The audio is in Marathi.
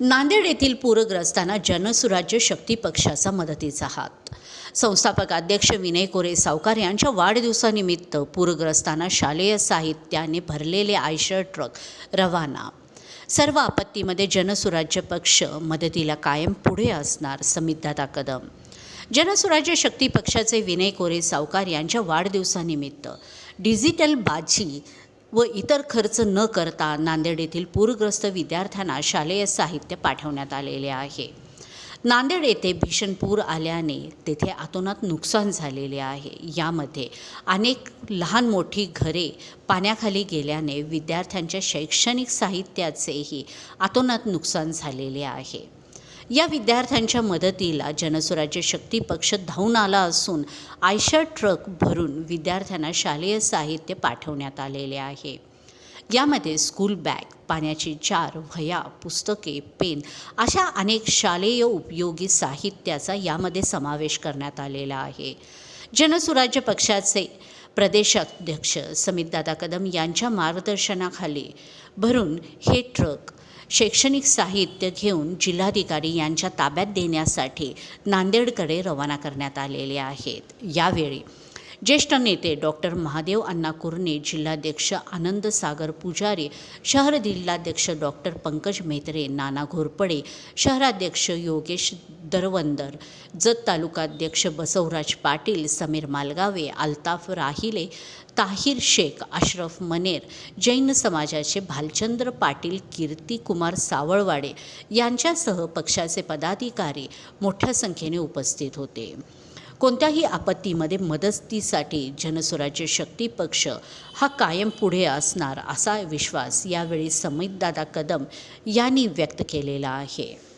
नांदेड येथील पूरग्रस्तांना जनसुराज्य शक्ती पक्षाचा मदतीचा हात. संस्थापक अध्यक्ष विनय कोरे सावकार यांच्या वाढदिवसानिमित्त पूरग्रस्तांना शालेय साहित्याने भरलेले आयशर ट्रक रवाना. सर्व आपत्तीमध्ये जनसुराज्य पक्ष मदतीला कायम पुढे असणार समितदादा कदम. जनसुराज्य शक्ती पक्षाचे विनय कोरे सावकार यांच्या वाढदिवसानिमित्त डिजिटल बाजी व इतर खर्च न करता नांदेड येथील पूरग्रस्त विद्यार्थ्यांना शालेय साहित्य पाठवण्यात आलेले आहे. नांदेड येथे भीषण पूर आल्याने तेथे आतोनात नुकसान झालेले आहे. यामध्ये अनेक लहान मोठी घरे पाण्याखाली गेल्याने विद्यार्थ्यांच्या शैक्षणिक साहित्याचेही आतोनात नुकसान झालेले आहे. या विद्यार्थ्यांच्या मदतीला जनसुराज्य शक्ती पक्ष धावून आला असून आयशर ट्रक भरून विद्यार्थ्यांना शालेय साहित्य पाठवण्यात आलेले आहे. यामध्ये स्कूल बॅग पाण्याची जार वह्या पुस्तके पेन अशा अनेक शालेय उपयोगी साहित्याचा यामध्ये समावेश करण्यात आलेला आहे. जनसुराज्य पक्षाचे प्रदेशाध्यक्ष समितदादा कदम यांच्या मार्गदर्शनाखाली भरून हे ट्रक शैक्षणिक साहित्य घेऊन जिल्हाधिकारी यांच्या ताब्यात देण्यासाठी नांदेडकडे रवाना करण्यात आलेले आहेत. यावेळी ज्येष्ठ नेते डॉक्टर महादेव अण्णा कुर्णे जिल्हाध्यक्ष आनंद सागर पुजारी शहर जिल्हाध्यक्ष डॉक्टर पंकज मेत्रे नाना घोरपडे शहराध्यक्ष योगेश दरवंदर जत तालुकाध्यक्ष बसवराज पाटील समीर मालगावे अल्ताफ राहिले ताहिर शेख अशरफ मनेर जैन समाजाचे भालचंद्र पाटील कीर्ती कुमार सावळवाडे यांच्यासह पक्षाचे पदाधिकारी मोठ्या संख्येने उपस्थित होते. कोणत्याही आपत्तीमध्ये मदतीसाठी जनस्वराज्य शक्ती पक्ष हा कायम पुढे असणार असा विश्वास यावेळी समितदादा कदम यांनी व्यक्त केलेला आहे.